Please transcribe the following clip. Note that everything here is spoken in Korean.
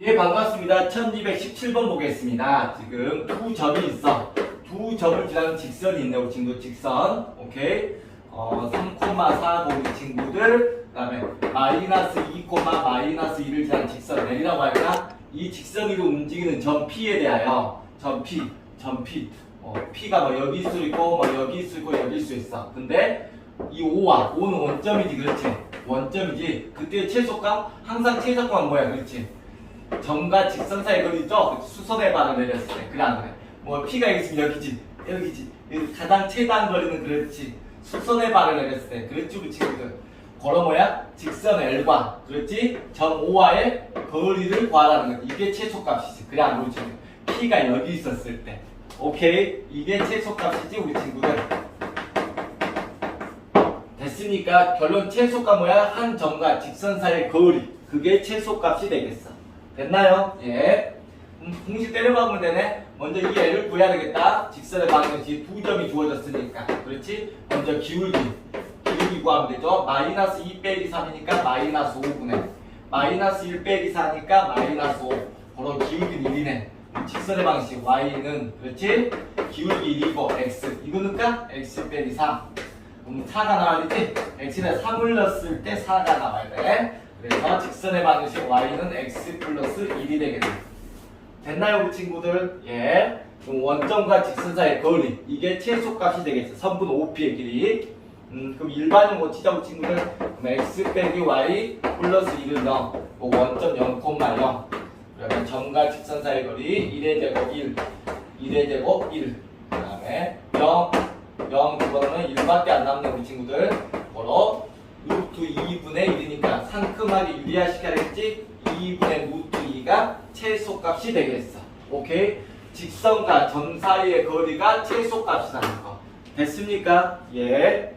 예, 반갑습니다. 1217번 보겠습니다. 지금 두 점이 있어. 두 점을 지나는 직선이 있네, 우리 친구. 직선. 오케이. 어, 3,4 우리 친구들. 그 다음에 마이너스 2, 마이너스 2를 지나는 직선 내리라고 할까? 이 직선 위로 움직이는 점 P에 대하여 점 P, 점 P. 어, P가 뭐 여기 있을 수 있고, 뭐 여기 있을 수 있고, 여기 있을 수 있어. 근데 이 5와 5는 원점이지, 그렇지? 원점이지. 그때 최소값? 항상 최소값은 뭐야, 그렇지? 점과 직선 사이 거리 있죠? 수선의 반을 내렸을 때 그래 안 그래? 뭐 P가 여기 있으면 여기지 여기지 여기 가장 최단 거리는 그렇지 수선의 반을 내렸을 때 그렇지 우리 친구들 걸어 뭐야? 직선 L과 그렇지? 점 O와의 거리를 구하라는 거 이게 최소값이지 그래 안 그렇지? P가 여기 있었을 때 오케이 이게 최소값이지 우리 친구들 됐으니까 결론 최소값 뭐야? 한 점과 직선 사이의 거리 그게 최소값이 되겠어 됐나요? 예. 음, 공식 때려박으면 되네. 먼저 이 애를 구해야 되겠다. 직선의 방정식 두 점이 주어졌으니까. 그렇지? 먼저 기울기. 기울기 구하면 되죠. 마이너스 2 빼기 3이니까 마이너스 5분의. 마이너스 1 빼기 4니까 마이너스 5. 바로 기울기는 1이네. 직선의 방식 y는 그렇지? 기울기 1이고 x. 이거니까 x 빼기 3. 그럼 4가 나와야 되지? x에 3을 넣었을 때 4가 나와야 돼. 그래서 직선의 방정식 y는 x 플러스 1이 되겠네. 됐나요, 우리 친구들? 예. 그럼 원점과 직선 사이의 거리 이게 최소값이 되겠어. 선분 OP의 길이. 음, 그럼 일반용어 치자 우리 친구들. 그럼 x 빼기 y 플러스 1을 넣어. 뭐 원점 0,0. 그러면 점과 직선 사이의 거리 1의 제곱 1, 1의 제곱 1. 그 다음에 0, 0 그거는 1밖에 안 남는 우리 친구들. 바로 루트 2분의 1이니까 상큼하게 유리화시켜야겠지? 2분의 루트 2가 최소값이 되겠어. 오케이? 직선과 점 사이의 거리가 최소값이라는 거. 됐습니까? 예.